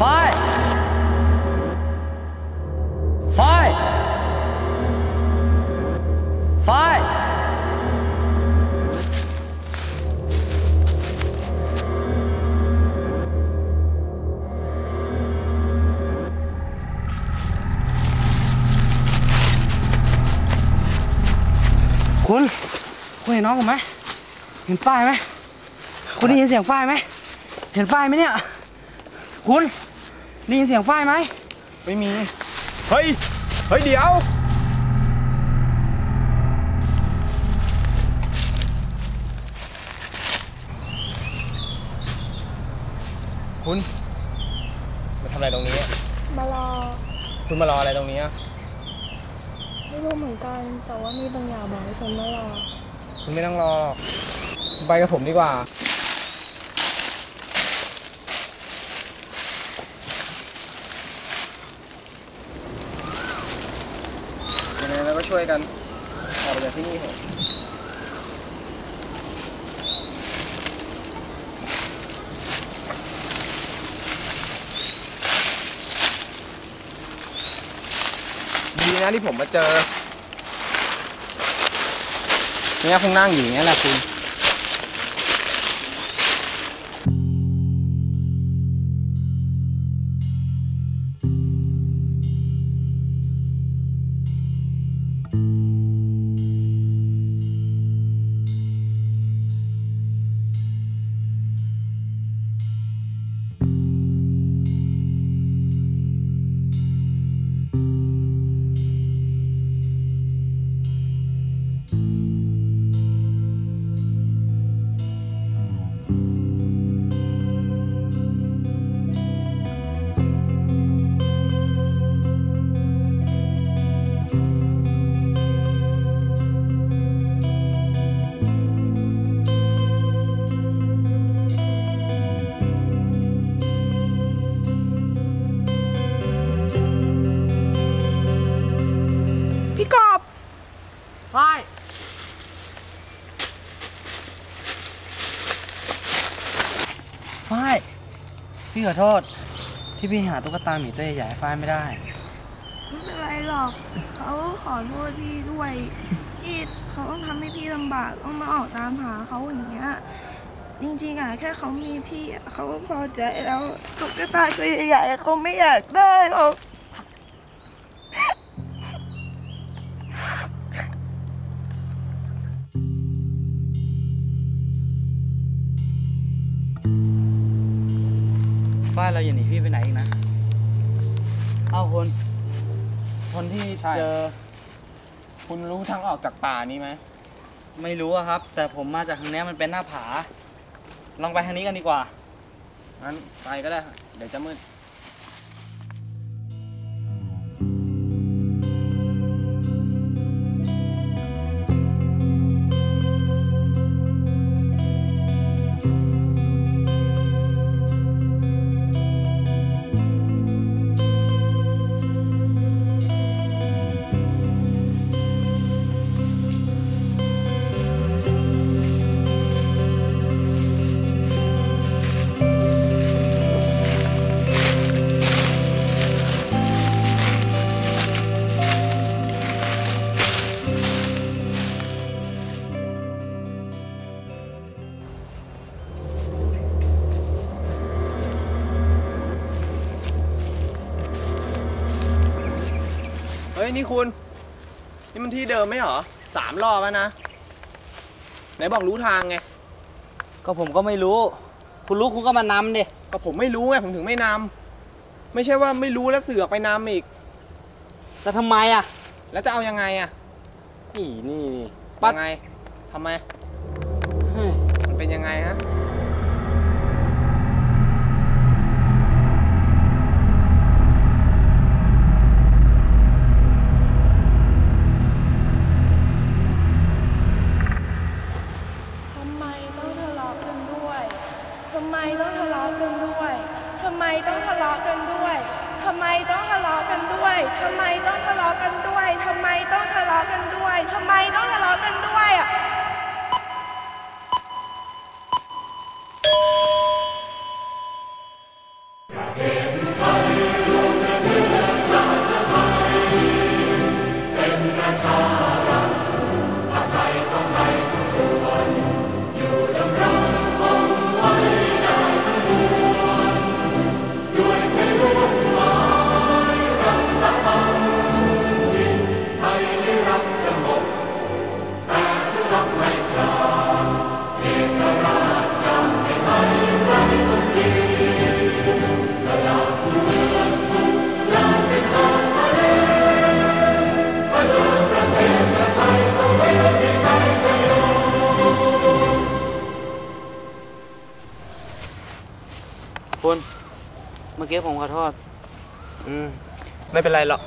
ฝ้ายฝ้ายฝ้ายคุณคุณเห็นน้องผมไหมเห็นฝ้ายไหมคุณได้ยินเสียงฝ้ายไหมเห็นฝ้ายไหมเนี่ย คุณ ได้ยินเสียงฝ้ายไหม ไม่มี เฮ้ย เฮ้ย เดี๋ยว คุณ มาทำอะไรตรงนี้ มารอ คุณมารออะไรตรงนี้อะไม่รู้เหมือนกัน แต่ว่ามีบางอย่างบอกให้ฉันมารอ คุณไม่ต้องรอหรอกไปกับผมดีกว่า ยังไงเราก็ช่วยกันออกไปจากที่นี่เถอะดีนะที่ผมมาเจอเนี่ยคงนั่งอยู่อย่างนี้ยแหละคุณ พี่กบฝ้ายฝ้ายพี่ขอโทษ ที่พี่หาตุ๊กตาหมีตัวใหญ่ๆให้ฝ้ายไม่ได้ ไม่เป็นไรหรอก เขาขอโทษพี่ด้วยที่เขาต้องทำให้พี่ลำบากต้องมาออกตามหาเขาอย่างเงี้ยจริงๆอะแค่เขามีพี่อะเขาก็พอใจแล้วตุ๊กตาตัวใหญ่ๆเขาไม่อยากได้หรอก ฝ้ายเราอย่าหนีพี่ไปไหนอีกนะ เอาคน คนที่ใช่ เจอคุณรู้ทางออกจากป่านี้ไหมไม่รู้อะครับ แต่ผมมาจากทางเนี้ยมันเป็นหน้าผา ลองไปทางนี้กันดีกว่า งั้นไปก็ได้เดี๋ยวจะมืด ยนี่คุณ นี่มันที่เดิมไหมเหรอสามรอบแล้วนะ ไหนบอกรู้ทางไง ก็ผมก็ไม่รู้ คุณรู้คุณก็มานำดิ ก็ผมไม่รู้ไงผมถึงไม่นำไม่ใช่ว่าไม่รู้แล้วเสือกไปนำอีก แต่ทำไมอะแล้วจะเอายังไงอะนี่นี่นี่ปั๊ดยังไงทำไม เฮ้ยมันเป็นยังไงฮะ ทำไมต้อง ทะเลาะกันด้วยทำไมต้องทะเลาะกันด้วยทำไมต้องทะเลาะกันด้วยทำไมต้องทะเลาะกันด้วยทำไมต้องทะเลาะกันด้วยทำไมต้องทะเลาะกันด้วยทำไมต้องทะเลาะกันด้วยอะ คุณ เมื่อกี้ผมขอโทษ อืม ไม่เป็นไรหรอก